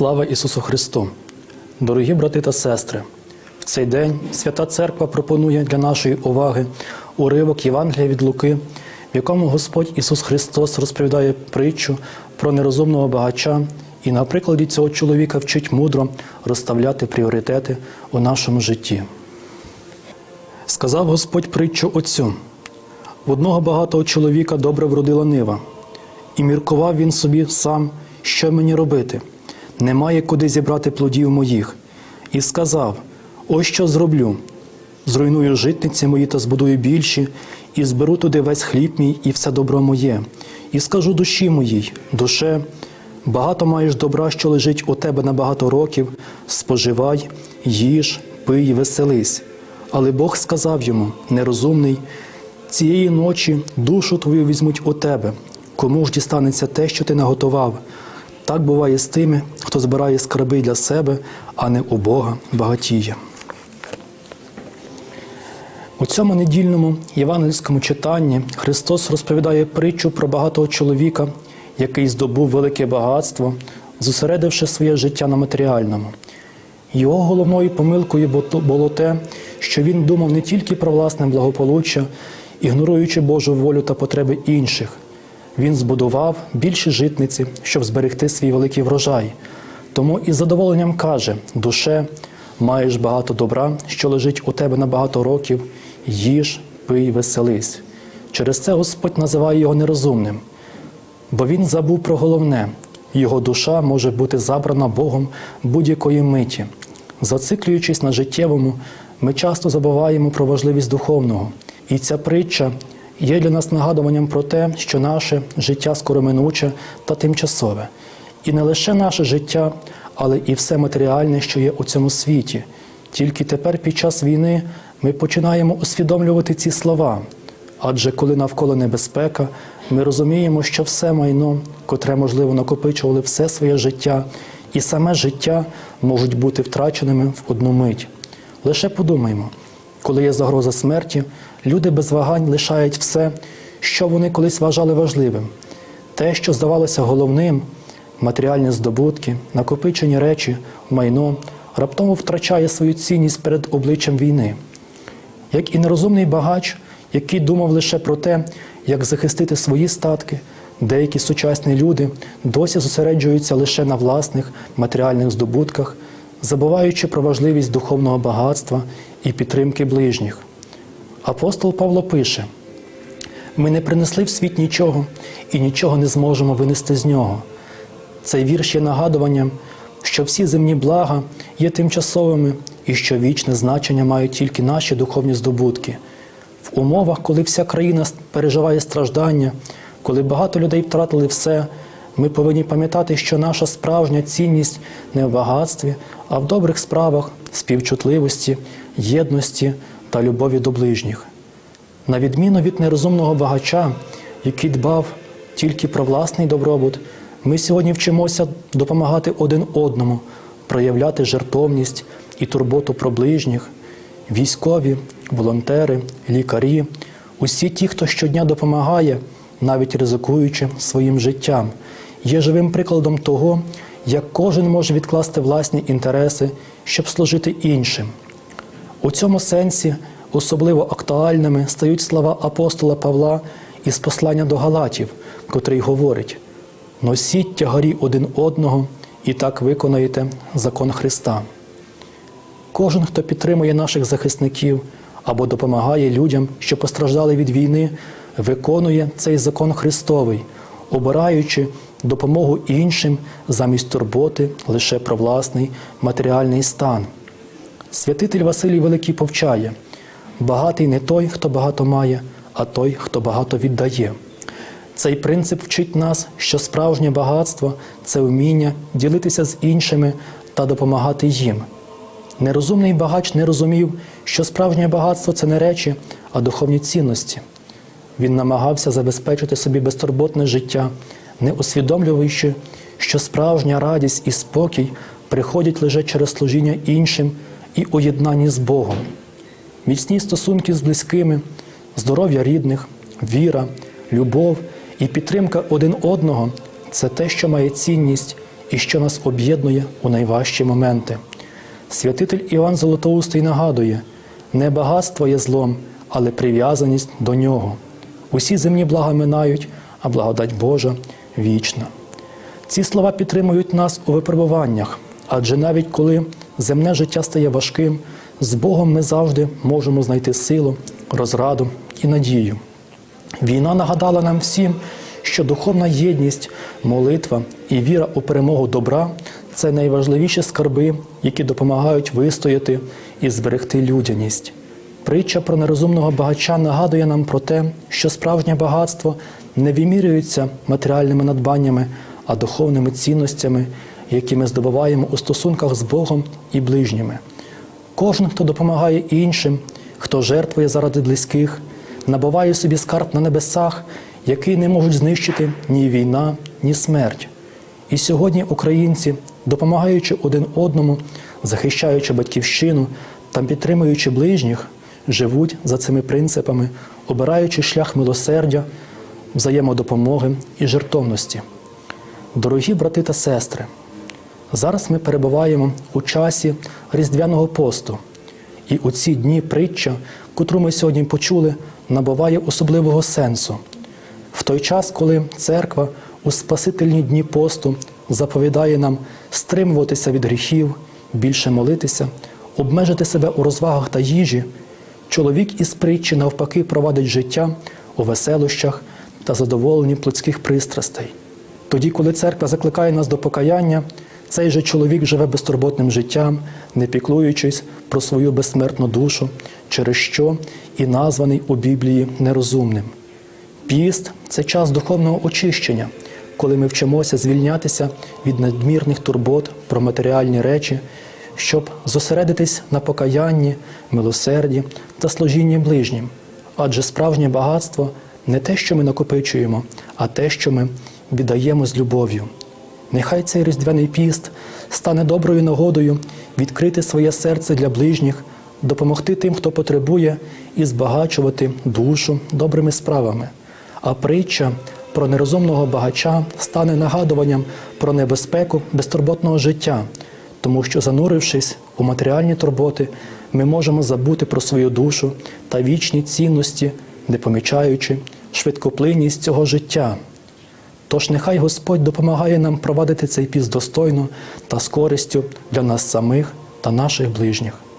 Слава Ісусу Христу! Дорогі брати та сестри! В цей день Свята Церква пропонує для нашої уваги уривок Євангелія від Луки, в якому Господь Ісус Христос розповідає притчу про нерозумного багача і на прикладі цього чоловіка вчить мудро розставляти пріоритети у нашому житті. Сказав Господь притчу отцю: в одного багатого чоловіка добре вродила нива, і міркував він собі сам, що мені робити. Немає куди зібрати плодів моїх. І сказав: Ось що зроблю: зруйную житниці мої та збудую більші, і зберу туди весь хліб мій і все добро моє, і скажу душі моїй, душе, багато маєш добра, що лежить у тебе на багато років, споживай, їж, пий, веселись. Але Бог сказав йому, нерозумний, цієї ночі душу твою візьмуть у тебе, кому ж дістанеться те, що ти наготував. Так буває з тими, хто збирає скарби для себе, а не у Бога багатіє. У цьому недільному євангельському читанні Христос розповідає притчу про багатого чоловіка, який здобув велике багатство, зосередивши своє життя на матеріальному. Його головною помилкою було те, що він думав не тільки про власне благополуччя, ігноруючи Божу волю та потреби інших. Він збудував більші житниці, щоб зберегти свій великий врожай. Тому із задоволенням каже: душе, маєш багато добра, що лежить у тебе на багато років, їж, пий, веселись. Через це Господь називає його нерозумним, бо він забув про головне його душа може бути забрана Богом будь-якої миті. Зациклюючись на життєвому, ми часто забуваємо про важливість духовного. І ця притча є для нас нагадуванням про те, що наше життя скороминуче та тимчасове. І не лише наше життя, але і все матеріальне, що є у цьому світі. Тільки тепер, під час війни, ми починаємо усвідомлювати ці слова. Адже коли навколо небезпека, ми розуміємо, що все майно, котре, можливо, накопичували все своє життя, і саме життя можуть бути втраченими в одну мить. Лише подумаймо, коли є загроза смерті, люди без вагань лишають все, що вони колись вважали важливим. Те, що здавалося головним, матеріальні здобутки, накопичені речі, майно, раптово втрачає свою цінність перед обличчям війни. Як і нерозумний багач, який думав лише про те, як захистити свої статки, деякі сучасні люди досі зосереджуються лише на власних матеріальних здобутках, забуваючи про важливість духовного багатства і підтримки ближніх. Апостол Павло пише: ми не принесли в світ нічого і нічого не зможемо винести з нього. Цей вірш є нагадуванням, що всі земні блага є тимчасовими і що вічне значення мають тільки наші духовні здобутки. В умовах, коли вся країна переживає страждання, коли багато людей втратили все, ми повинні пам'ятати, що наша справжня цінність не в багатстві, а в добрих справах, співчутливості, єдності та любові до ближніх. На відміну від нерозумного багача, який дбав тільки про власний добробут, ми сьогодні вчимося допомагати один одному, проявляти жертовність і турботу про ближніх, військові, волонтери, лікарі, усі ті, хто щодня допомагає, навіть ризикуючи своїм життям, є живим прикладом того, як кожен може відкласти власні інтереси, щоб служити іншим. У цьому сенсі особливо актуальними стають слова апостола Павла із послання до Галатів, котрий говорить: носіть тягарі один одного і так виконаєте закон Христа. Кожен, хто підтримує наших захисників або допомагає людям, що постраждали від війни, виконує цей закон Христовий, обираючи допомогу іншим замість турботи лише про власний матеріальний стан. Святитель Василій Великий повчає: багатий не той, хто багато має, а той, хто багато віддає. Цей принцип вчить нас, що справжнє багатство це вміння ділитися з іншими та допомагати їм. Нерозумний багач не розумів, що справжнє багатство це не речі, а духовні цінності. Він намагався забезпечити собі безтурботне життя, не усвідомлюючи, що справжня радість і спокій приходять лише через служіння іншим і уєднанні з Богом. Міцні стосунки з близькими, здоров'я рідних, віра, любов і підтримка один одного це те, що має цінність і що нас об'єднує у найважчі моменти. Святитель Іван Золотоустий нагадує: не багатство є злом, але прив'язаність до нього. Усі земні блага минають, а благодать Божа вічна. Ці слова підтримують нас у випробуваннях, адже навіть коли земне життя стає важким, з Богом ми завжди можемо знайти силу, розраду і надію. Війна нагадала нам всім, що духовна єдність, молитва і віра у перемогу добра це найважливіші скарби, які допомагають вистояти і зберегти людяність. Притча про нерозумного багача нагадує нам про те, що справжнє багатство не вимірюється матеріальними надбаннями, а духовними цінностями, які ми здобуваємо у стосунках з Богом і ближніми. Кожен, хто допомагає іншим, хто жертвує заради близьких, набуває собі скарб на небесах, який не можуть знищити ні війна, ні смерть. І сьогодні українці, допомагаючи один одному, захищаючи батьківщину та підтримуючи ближніх, живуть за цими принципами, обираючи шлях милосердя, взаємодопомоги і жертовності. Дорогі брати та сестри, зараз ми перебуваємо у часі Різдвяного посту, і у ці дні притча, котру ми сьогодні почули, набуває особливого сенсу. В той час, коли церква у Спасительні дні посту заповідає нам стримуватися від гріхів, більше молитися, обмежити себе у розвагах та їжі, чоловік із притчі навпаки провадить життя у веселощах та задоволенні плотських пристрастей. Тоді, коли церква закликає нас до покаяння, цей же чоловік живе безтурботним життям, не піклуючись про свою безсмертну душу, через що і названий у Біблії нерозумним. Піст це час духовного очищення, коли ми вчимося звільнятися від надмірних турбот про матеріальні речі, щоб зосередитись на покаянні, милосерді та служінні ближнім. Адже справжнє багатство не те, що ми накопичуємо, а те, що ми віддаємо з любов'ю. Нехай цей різдвяний піст стане доброю нагодою відкрити своє серце для ближніх, допомогти тим, хто потребує, і збагачувати душу добрими справами. А притча про нерозумного багача стане нагадуванням про небезпеку безтурботного життя, тому що, занурившись у матеріальні турботи, ми можемо забути про свою душу та вічні цінності, не помічаючи швидкоплинність цього життя. Тож нехай Господь допомагає нам провадити цей піст достойно та з користю для нас самих та наших ближніх.